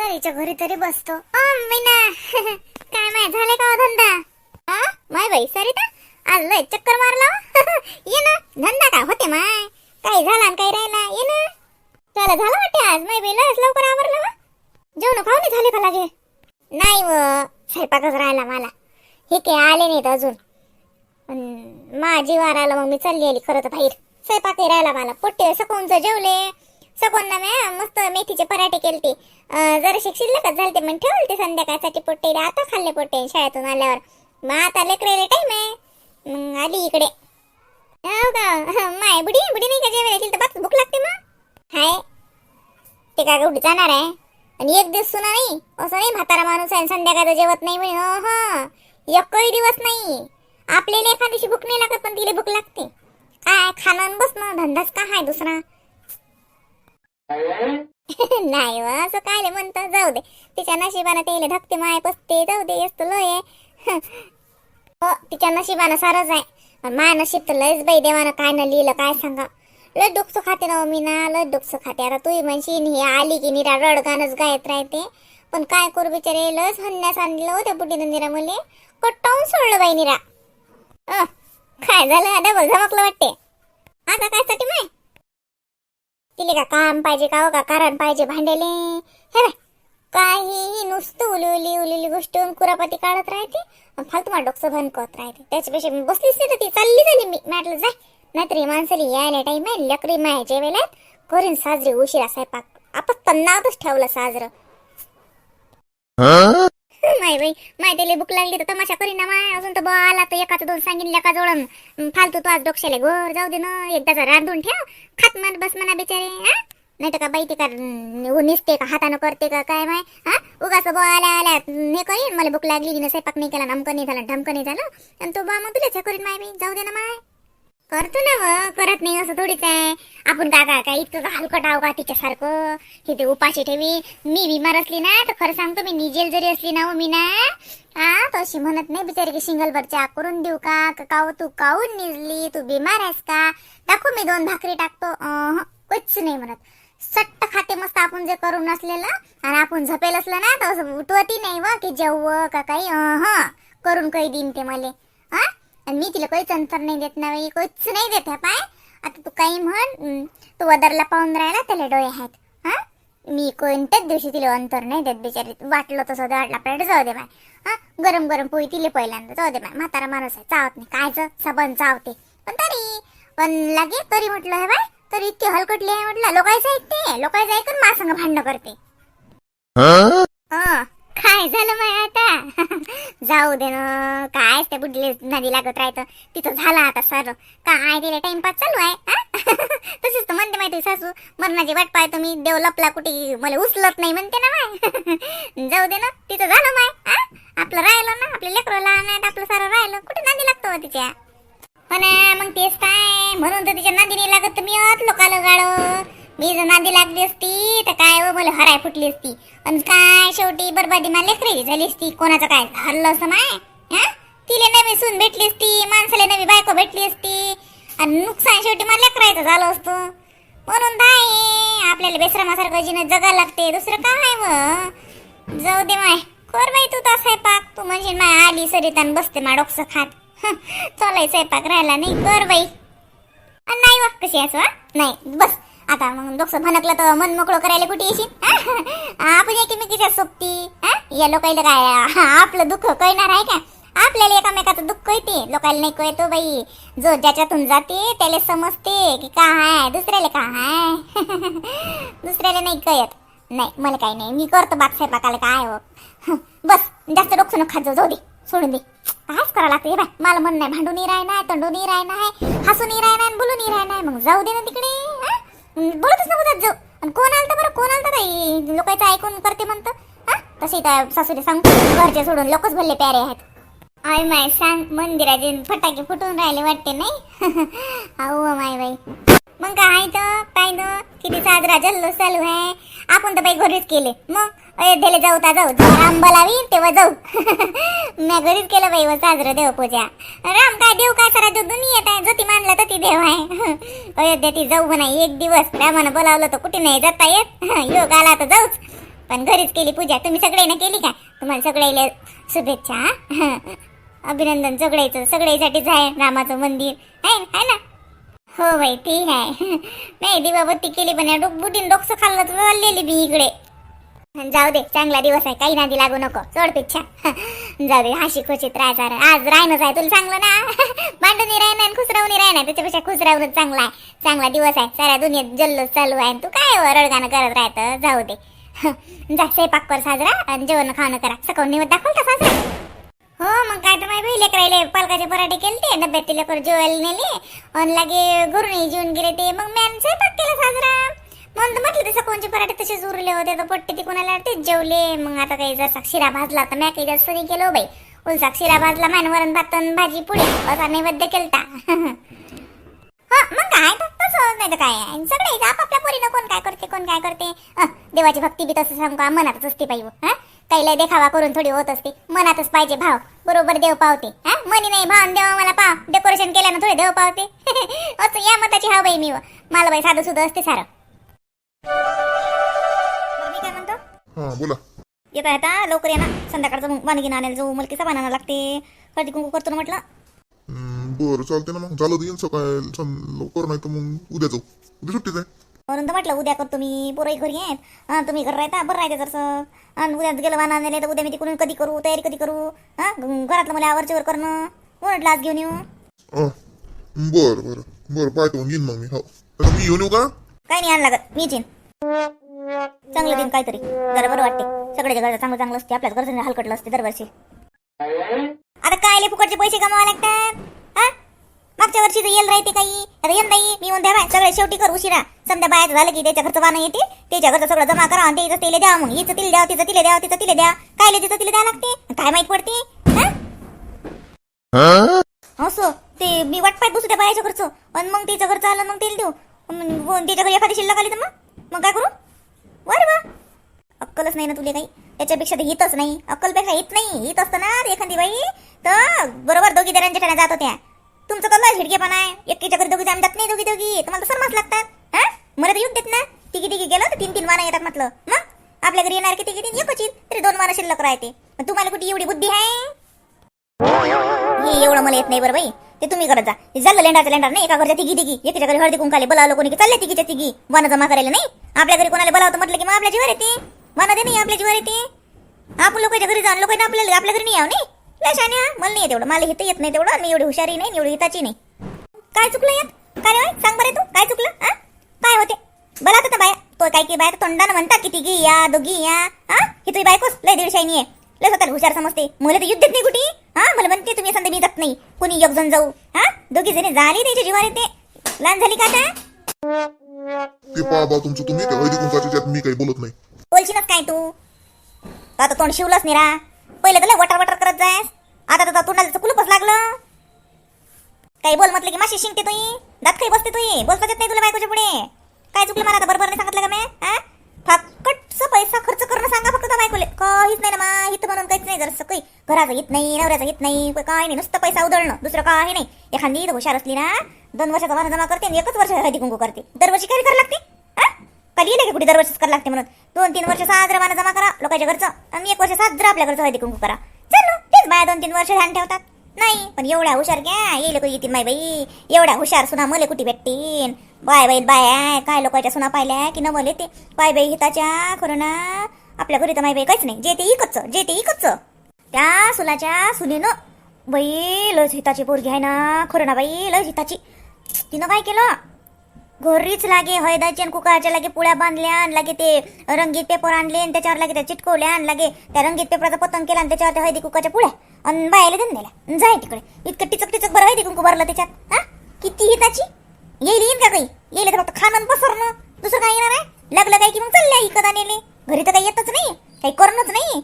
सरीच्या घरी तरी बसतो. मीना. काय माय झाले का हो धंदा? हा माय बाई सरिता? आज लय चक्कर मारला हो. ये ना धंदा का होते माय? काही झाला आणि काही राहिला. ये ना. त्याला झालं वाटते आज माय बाई लयच लवकर आवरलं हो. जेवण खाऊ झाले का लागे? नाही व स्वयंपाकच राहिला मला. हे काही आले नाहीत अजून. माझी वार आलं मग मी चालली आली खरं तर बाहेर. स्वयंपाकही राहिला मला. पोट्टे सकूनच जेवले. सकून ना म्या मस्त मेथीचे पराठे केलते. अं, जरा शिक्षिल्लकच झालते मग ठेवलते संध्याकाळसाठी पोट्टे. आता खाल्ले पोट्टे शाळेतून आल्यावर. मग आता लेकरेले टाईम आहे. मग आली इकडे. हो का? माय बुडी बुडी नाही का जेवायला तर बात भूक लागते मग. हाय. ते काय कुठे जाणार आहे? आणि एक दिवस सुना नाही. असं नाही म्हातारा माणूस आहे आणि संध्याकाळचं जेवत नाही म्हणे. हो हो. एकही दिवस नाही. आपल्याला एखाद दिवशी भूक नाही लागत पण तिला भूक लागते. काय? खाणं बसणं धंदाच का आहे दुसरा? नाही असं काय म्हणत जाऊ दे. तिच्या नशिबानं त्याला धक्ते माय पसते जाऊ दे असतो लय हो तिच्या नशिबानं सारच आहे. माय नशीब तर लयच बाई देवानं काय न लिहिलं काय सांगा लय दुःख खाते ना हो मी ना लय दुःख खाते आता तू म्हणशीन ही आली की निरा रडगानच गायत राहते. पण काय करू बिचारे लस हन्यास आणलं होत्या बुटीनं निरा मुले. कट्टावून सोडलं बाई निरा. अ, काय झालं? डबल झमकलं वाटते. आता काय साठी माय? तिले का काम पाहिजे का हो का? कारण पाहिजे भांड्याले हे बाय. काही नुसतं उली उली गोष्ट कुरापाती काढत राहते फालतू मला डोकसं भन करत राहते. त्याच्यापेक्षा मी बसलीच नाही तर ती चालली झाली मी. म्हटलं जाय. नाहीतर ही माणसाला यायला टाईम आहे लकडी माय जेवायला करीन साजरी उशिरा स्वयंपाक आपण तन्नातच ठेवलं साजरं. नाही बाई माहिती भूक लागली तर तमाशा करीन माय. अजून तर आला तर एकाच दोन सांगितलं एका जोडून फालतू तू आज डोक्षाले घोर जाऊ दे ना. एकदाचा रांधून ठेव. खात मार बस म्हणा बिचारे हा? नाही तर का बाई ते का निसते का हातानं करते का काय माय? हा? उगाच बो आल्या आल्या हे करीन. मला भूक लागली की स्वयंपाक नाही केला नमकं नाही झालं ढमकं नाही झालं. आणि तो बा मग तुलाच हे करीन माय बाई. जाऊ दे ना माय. करतो ना व करत नाही असं थोडीच आहे. आपण का काय इतकं हलकट आहो का तिच्यासारखं? हे ते उपाशी ठेवी. मी बिमार असली ना तर खरं सांगतो मी निजेल जरी असली ना हो मी ना हा तशी म्हणत नाही बिचारी की सिंगल बरच्या करून देऊ का? का काऊ तू काऊन निजली? तू बिमार आहेस का? टाकू मी दोन भाकरी टाकतो. अहं, नाही म्हणत. सट्ट खाते मस्त आपण जे करून असलेलं आणि आपण झपेल असलं ना तर असं उठवती नाही व की जेव का काही. करून काही देईन ते मला. हा आणि मी तिला काहीच अंतर नाही देत ना बाई काहीच नाही देत आहे पाय. आता तू काही म्हण तू वदरला पाहून राहिला त्याला डोळे आहेत हा? मी कोणत्याच दिवशी तिला अंतर नाही देत बिचारी. वाटलं तसं वाटलं आपल्याला जाऊ दे बाय हा? गरम गरम पोळी तिले पहिल्यांदा जाऊ दे बाय म्हातारा माणूस आहे चावत नाही कायचं सबन चावते. पण तरी पण लागे तरी म्हटलं हे बाय तरी इतके हलकटले आहे म्हटलं लोकांचं ऐकते लोकांचं ऐकून माझ्या भांडणं करते. हं, काय झालं माय आता? जाऊ दे ना. काय त्या बुडले नदी लागत राहतं. तिथं झालं आता सर. काय तिला टाइमपास चालू आहे तसेच तर म्हणते माहिती सासू. मरणाची वाट पाहतो मी. देव लपला कुठे? मला उचलत नाही म्हणते ना माय जाऊ दे ना. तिथं झालं माय आपलं राहिलं ना. आपल्या लेकरं नाही आपलं सारं राहिलं. कुठे नादी लागतो तिच्या? पण मग तेच काय? म्हणून तर तिच्या नादी नाही लागत मी लोकाला गाळो मी जर नादी लागली असती तर काय हो मला हराय फुटली असती. आणि काय शेवटी बरबादी मला लेकरी झाली असती. कोणाचं काय हरलं असं माय? हा? तिले नवी सून भेटली असती माणसाला नवी बायको भेटली असती. आणि नुकसान शेवटी मला लेकरायचं झालं असतं. म्हणून काय आपल्याला बेसरामासारखं जिनं जगा लागते. दुसरं काय व जाऊ दे माय. कर बाई तू तर स्वयंपाक. तू म्हणजे माय आली सरितान बसते मा डोकसं खात. चलाय स्वयंपाक राहिला नाही. कर बाई. नाही वा कशी असं नाही बस. आता मग डोकसं भनकलं तर मन मोकळं करायला कुठे येशील? हा? आपण एकमेकीच्या सोबती हा? या लोकायला काय हा, आपलं दुःख कळणार आहे का? आपल्याला एकामेकाचं दुःख कळते. लोकायला नाही कळतो बाई. जो ज्याच्यातून जाते त्याला समजते की का आहे दुसऱ्याला का आहे दुसऱ्याला नाही कळत. नाही मला काही नाही. मी करतो बात स्वयंपाकाला काय हो. बस जास्त डोकं नको खात जाऊ जाऊ दे. सोडून दे. कायच करावं लागते. बाय मला म्हण नाही भांडूनही राह नाही तंडूनही राह नाही हसूनही राह नाही बोलूनही राह नाही मग जाऊ दे ना तिकडे हा? बोलतच नको जात जाऊ. आणि कोण आलं बरं? कोण आलं बाई? लोकांचं ऐकून करते म्हणतं. हा? तशी तर सासूने सांगतो घरचे सोडून. लोकच भरले प्यारे आहेत. आय माय सांग मंदिराचे फटाके फुटून राहिले वाटते नाही? अहो माय बाई. मग काय तर काय तर किती साजरा जल्लोष चालू आहे. आपण तर बाई घरीच केले. मग? अयोध्येला जाऊ ता जाऊ. जेव्हा राम बोलावी तेव्हा जाऊ. मी घरीच केलं बाई व साजरं देवपूजा. राम काय देव काय सरा जो दुनियेत आहे. जो ती मानला तर ती देव आहे. अयोध्या ती जाऊ म्हणा एक दिवस रामानं बोलावलं तर कुठे नाही जाता येत. योग आला तर जाऊच. पण घरीच केली पूजा. तुम्ही सगळ्यांना केली का? तुम्हाला सगळ्याला शुभेच्छा. अभिनंदन सगळ्याचं. सगळ्यासाठीच आहे रामाचं मंदिर. आहे आहे ना? हो बाई ठीक आहे नाही दिवाबत्ती केली पण डोक बुटीन डोकसं खाल्लं तर चाललेली मी इकडे. जाऊ दे चांगला दिवस आहे काही नादी लागू नको. चढपेक्षा जाऊ दे हाशी खुशीत राहायचा आज राहणंच आहे तुला चांगलं ना? भांडून राहणार आणि खुश राहून राहणार त्याच्यापेक्षा खुश राहूनच चांगला आहे. चांगला दिवस आहे साऱ्या दुनियेत जल्लोष चालू आहे आणि तू काय रडगाणं करत राहतं? जाऊ दे. जा स्वयंपाक कर साजरा आणि जेवण खाणं करा. सकाळून निवड दाखवता साजरा? हो मग काय तर माहिती लेकर राहिले पालकाचे पराठे केलते डब्यात ते लेकर जेवायला नेले आणि लागे घरून जेवून गेले ते. मग मॅन स्वयंपाक केला साजरा. म्हणून तर म्हटलं तसं कोणचे पराठे तसेच उरले होते? तर पट्टे ते कोणाला तेच जेवले. मग आता काही जर शिरा भाजला तर मॅ काही जास्त नाही केलं बाई. उलसा शिरा भाजला मॅन वरण भात भाजी पुढे असा नैवेद्य केलता. हा मग काय तर तसं नाही तर काय सगळे आपापल्या पोरीनं कोण काय करते कोण काय करते? देवाची भक्ती बी तसं सांगू का? मनातच असते पाहिजे हा? हो, काही लय देखावा करून थोडी होत असते. मनातच पाहिजे भाव. बरोबर देव पावते. हा? मनी नाही भाव देव मला पाव डेकोरेशन केल्यानं थोडे देव पावते. असं या मताची हा बाई मी. मला बाई साधं सुद्धा असते सारं. बरं, मी काय म्हणतो? हा बोला. येत आहे आता लवकर या ना. संध्याकाळचं मग वानगीनं आणायला जाऊ. मला किसा बनायला लागते. हळदी कुंकू करतो ना म्हटलं. बरं चालते ना मग. झालं तर येईन सकाळ. लवकर नाही तर मग उद्या जाऊ. उद्या सुट्टीच आहे. म्हणून तर म्हटलं उद्या करतो मी पोरही घरी आहेत. हा तुम्ही घर राहता बरं राहते जरसं. आणि उद्या गेलं वाहन आणले तर उद्या मी तिकडून कधी करू तयारी कधी करू? हा घरातलं मला आवरचीवर करणं म्हटलं आज घेऊन येऊ. बरं बरं. बरं मग येईन मग मी हो. मी येऊन येऊ का? काय नाही आण लागत. मीच येईन. चांगलं दिन काहीतरी. जरा बरं वाटते. सगळ्याच्या घरचं चांगलं चांगलं असते. आपल्याच घरचं हलकटलं असते दरवर्षी. आता काय फुकटचे पैसे कमावा लागतात? मागच्या वर्षी येल राहते काही आता नाही मी म्हणते बाय सगळे शेवटी कर उशिरा. समजा बायाचं झालं की त्याच्या घरचं वाहन येते त्याच्या घरचं सगळं जमा करा आणि त्याचं तिला द्या मग हिचं तिला द्या तिचं तिला द्या तिचं तिला द्या. काय तिचं तिला द्या लागते? काय माहीत पडते? असं ते मी वाट पाहत बसू त्या बायाच्या घरचं. आणि मग तिच्या घरचं आलं मग तिला देऊ. मग त्याच्या घरी एखादी शिल्लक आली तर मग? मग काय करू? वर वा अक्कलच नाही ना तुले काही. त्याच्यापेक्षा तर हितच नाही. अक्कलपेक्षा हित नाही. हित असतं ना एखादी बाई. तर बरोबर दोघी दरांच्या ठिकाणी जात होत्या. तुमचं कल्ला झिडकेपणा आहे एकीच्या घरी दोघी आम्ही जात नाही दोघी दोघी. तुम्हाला तर सरमास लागतात. हा? मला तर येऊन देत ना. तिघी तिघी गेलो तर तीन तीन वाना येतात म्हटलं. मग? आपल्या घरी येणार की तिघी तीन एकच तरी दोन वाना शिल्लक राहते. तुम्हाला कुठे एवढी बुद्धी आहे? हे एवढं मला येत नाही बरं बाई. ते तुम्ही करत जा. झालं लेंडाचं लेंडा नाही? एका घरच्या तिघी तिघी. एकीच्या घरी हळदी कुंकाले बोलावलं कोणी की चालले तिघीच्या तिघी. वाना जमा करायला नाही? आपल्या घरी कोणाला बोलावतं म्हटलं की मग आपल्या जीवर येते. वाना दे नाही आपल्या जीवर येते. आपण लोकांच्या घरी जाऊन लोकांना आपल्याला आपल्या घरी नाही यावं नाही? लय शाने हा मला नाही येत एवढं मला हित येत नाही तेवढं. मी एवढी हुशारी नाही एवढी हिताची नाही. काय चुकलं यात? काय रे? सांग बरं तू. काय चुकलं? हा? काय होते? बोला आता बाया तो काय की बाया तोंडानं म्हणता की तिघी या दोघी या हा? ही तुझी बायकोच लय दीडशाईनी आहे. लय स्वतःला हुशार समजते. मला तर युद्ध नाही कुठे. हा? मला म्हणते तुम्ही संधी मी जात नाही. कुणी एक जण जाऊ. हा? दोघी जणी झाली त्याच्या जीवावर येते. लहान झाली का आता? ते पहा बा तुमचं तुम्ही त्यात मी काही बोलत नाही. बोलशीनच काय तू? तो आता तोंड शिवलंच निरा पहिले तर वटर वटर करत जायस. आता तर तोंडाला कुलूपच लागलं. काही बोल म्हटलं की माशी शिंकते तुई. दात काही बसते तुई. बोलता येत नाही तुला बायकोच्या पुढे. काय चुकलं मला आता बरोबर नाही सांगितलं का मी? हा? पैसा खर्च करणं सांगा फक्त बायकोले. काहीच नाही ना मा हित म्हणून काहीच नाही. जर काही घराचं हित नाही नवऱ्याचं हित नाही काय नाही. नुसतं पैसा उधळणं दुसरं काही नाही. एखादी तर हुशार असली ना दोन वर्षाचा वाना जमा करते आणि एकच वर्ष हळदी कुंकू करते. दरवर्षी काही करायला लागते. कधी येईल की कुठे दरवर्षीच करायला लागते म्हणून. दोन तीन वर्ष सहा जरा जमा करा लोकांच्या घरचं आणि एक वर्ष सात आपल्या घरचं हळदी कुंकू करा. चल तेच बाया दोन तीन वर्ष ध्यान ठेवतात. नाही पण एवढ्या हुशार घ्या येईल कोणी येतील माय बाई. एवढ्या हुशार सुना मले कुठे भेटतील? बाय बाई बाय काय लोकांच्या सुना पाहिल्या की न मले ते? बाय बाई हिताच्या खरं ना आपल्या घरी तर माय बाई काहीच नाही. जे ते इकच जे ते इकच त्या सुलाच्या सुनीनं बाई लज हिताची पोरगी आहे ना खरं ना बाई लज हिताची. तिनं काय केलं? घोरीच लागे हळदाचे आणि कुकाच्या लागे पुळ्या बांधल्या आणि लागे ते रंगीत पेपर आणले आणि त्याच्यावर लागे त्या चिटकवल्या आणि लागे त्या रंगीत पेपराचा पतंग केला आणि त्याच्यावर त्या हळदी कुकाच्या पुळ्या आणि बायाला देऊन दिल्या जाय तिकडे इतकं टिचक टिचक बरं हळदी कुंकू भरलं त्याच्यात. हा? किती हिताची? येईल येईन का काही? येईल तर फक्त खाणं पसरणं. दुसरं काय येणार आहे? लागलं काय की मग चालल्या इकत आणले घरी तर काही येतच नाही काही करणंच नाही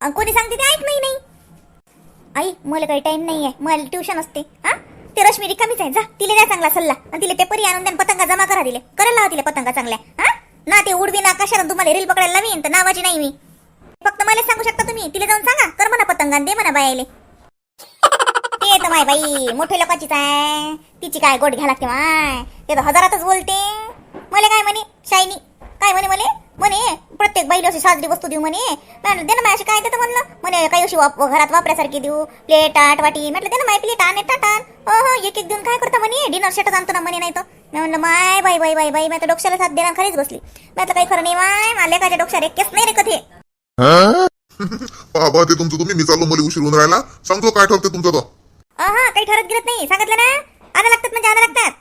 आणि कोणी सांगते ते ऐक नाही. नाही आई मला काही टाइम नाही आहे मला ट्युशन असते. हा? ते रश्मी रिकामीच आहे जा. तिला द्या चांगला सल्ला. आणि तिला पेपरही आणून द्या पतंगा जमा करा दिले करायला लावा तिला पतंगा चांगल्या. हा? ना ते उडवी ना कशाला तुम्हाला रील पकडायला लावीन तर नावाची नाही मी. फक्त मला सांगू शकता तुम्ही तिला जाऊन सांगा. कर म्हणा पतंगा आणि दे म्हणा बायाले. ते तर माय बाई मोठ्या लोकांचीच आहे. तिची काय गोट घ्या लागते माय. ते तर हजारातच बोलते. मला काय म्हणे शायनी? काय म्हणे म्हणे? म्हणे प्रत्येक बाईला अशी साजरी वस्तू देऊ म्हणे. मी म्हणलं दे ना माय अशी काय देतं म्हणलं? म्हणे काही अशी वाप घरात वापरासारखी देऊ प्लेट आट वाटी. म्हटलं दे ना माय प्लेट आण टाट आण. हो हो एक एक देऊन काय करता म्हणे? डिनर सेटच आणतो ना म्हणे नाही तर मी म्हणलं माय बाई बाई बाई बाई मी आता डोक्याला साथ देणार खालीच बसली. म्हटलं काही खरं नाही माय मला लेकाच्या डोक्यावर एक केस नाही रे कधी बाबा ते तुमचं तुम्ही मी चाललो मला उशीर होऊन राहिला. सांगतो काय ठरते तुमचं तर. हा काही ठरत गिरत नाही. सांगितलं ना? आणा लागतात म्हणजे आणा लागतात.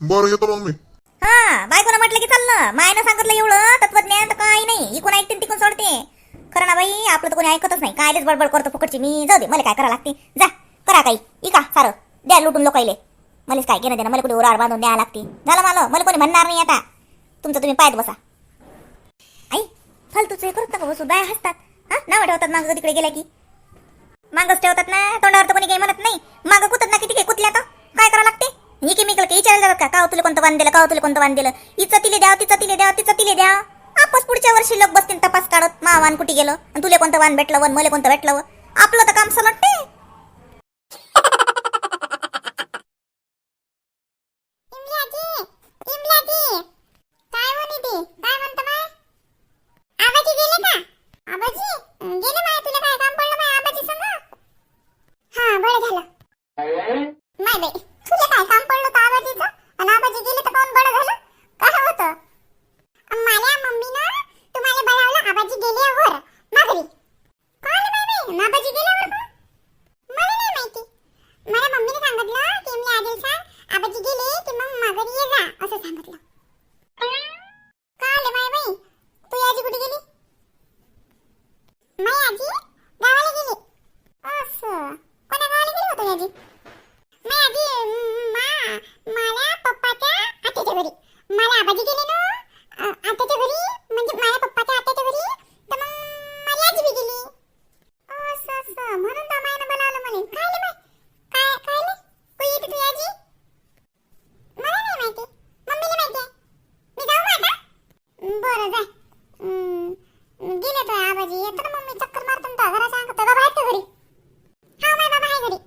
बरं येतो मग मी. बायकोनं की चाललं मायनं सांगितलं एवढं तत्वज्ञान तर काही नाही. इकून ऐकते तिकून सोडते? खरं ना बाई आपलं तर कोणी ऐकतच नाही. कायलेच बडबड करतो फुकटची मी. जाऊ दे मला काय करा लागते? जा करा काही. इका सारं? द्या लुटून लोकायले. मलाच काय घेणं देणं? मला कुठे उरावर बांधून द्या लागते? झालं मला मला कोणी म्हणणार नाही आता. तुमचं तुम्ही पायत बसा. आई फालतूच हे करत नका बसू. बाया हसतात. हा नाव ठेवतात मागं तिकडे गेल्या की. मागच ठेवतात ना. तोंडावर तर कोणी काही म्हणत नाही मागं कुतत ना किती काही कुतल्या तर काय करावं लागते ही केमिकल काही विचारायला जातात का तुला कोणतं वाण दिलं काव तुला कोणतं वाण दिलं इचं तिले द्या तिचं तिले द्या तिचं तिले द्या. आपस पुढच्या वर्षी लोक बसतील तपास काढत मा वाण कुठे गेलं? आणि तुले कोणतं वाण भेटलं वन मला कोणतं भेटलं? आपलं तर काम सलटते इमल्याजी इमल्याजी काय म्हणे ती काय म्हणतो माय आबाजी गेले का आबाजी अं, गेले माय तुला काय काम पडलं माय आबाजी संग हा बरं झालं माय बाई तुला काय काम पडलं तर आबाजीचं आणि आबाजी गेले तर कोण बरं झालं काय होतं अं, माझ्या मम्मीनं तुम्हाला बोलावलं आबाजी गेले वर माघारी काय माय बाई आबाजी गेल्यावर का? मला नाही माहिती मला मम्मीने सांगितलं की मी आदिल सांग आबाजी गेले की मग माघारी ये जा असं सांगितलं काय आले माय बाई तू आजी कुठे गेली माय आजी गावाला गेली असं कोणा गावाला गेली होती आजी माय आजी म, मा मला पप्पाच्या आत्याच्या घरी मला आबाजी गेले ना अ, आत्याच्या घरी म्हणजे माझ्या पप्पाच्या आत्याच्या घरी तर मग माझी आजी बी गेली असं असं म्हणून तर मायनं बोलावलं म्हणे काय रे बाई काय काय रे कोई येते तुझी आजी मला नाही माहिती मम्मीला माहिती आहे मी जाऊ मग आता बरं जाय गेले तो आबाजी. येतो ना मम्मी चक्कर मारतो ना घराच्या अंगात बाबा आहेत घरी? हा माय बाबा आहे घरी.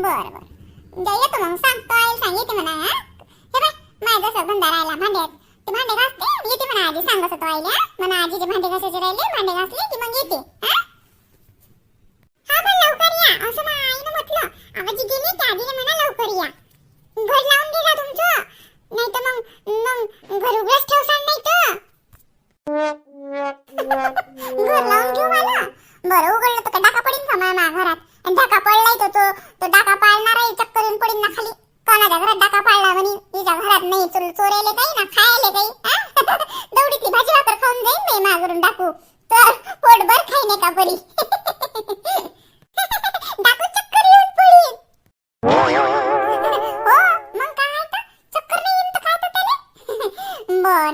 बरं बरं. जा येतो मग सांगतो आईल सांग येते म्हणा हा. हे बाय माझा जसं धंदा राहिला भांड्यात ते भांडे घासते? येते म्हणा आजी सांग असं तो आईला म्हणा आजीचे भांडे घासायचे राहिले भांडे घासले की मग येते हा.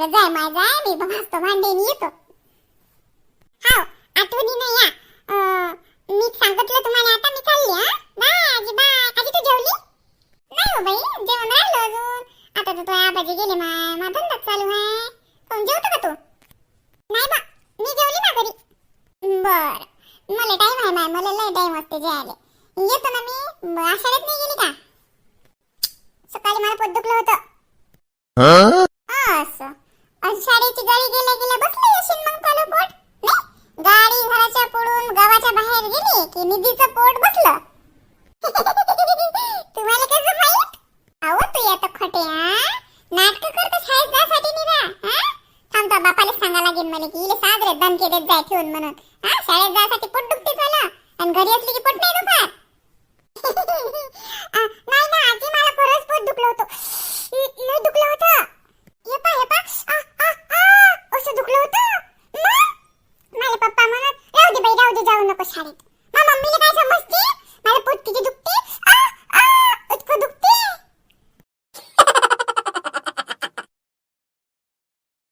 बरं जाय माय जाय मी भासतो भांडेनी येतो. हाव आठवणी नाही या. अं, मी सांगितलं तुम्हाला आता मी चालली हा? बाय आजी बाय आजी तू जेवली? नाही हो बाई जेवण राहिलं अजून. आता तर तुझ्या आबाजी गेले माय. माझा धंदा चालू आहे. कोण जेवतो का तू? नाही बा मी जेवली ना घरी. बर. मला टाइम आहे माय. मला लय टाइम असते जेवायला. येतो ना मी. ब- नाही गेली का? सकाळी मला पोट दुखलं होतं. असं. शाळेची गाडी गेल्या गेल्या बसली असेल मग त्याला पोट. नाही गाडी घराच्या पुढून गावाच्या बाहेर गेली की निधीचं पोट बसलं. तुम्हाला कसं माहीत अहो तू आता खटे हा? नाटक करतो शाळेत जासाठी निघा हा? थांबतो बापाला सांगा लागेल मला की इले साजरे दणके देत जाय ठेवून म्हणून. हा शाळेत जायसाठी पोट दुखते झालं. आणि घरी असली की पोट नाही दुखत. नाही ना आजी मला खरंच पोट दुखलं होतं. ल- लय दुखलं होतं. येपा येपा आ, आ, असं दुखलं होतं. माझे पप्पा म्हणत राहू दे बाई राहू दे जाऊ नको शाळेत. मग मम्मीला काय समजते? मला पोटकीची दुखते. इतकं दुखते.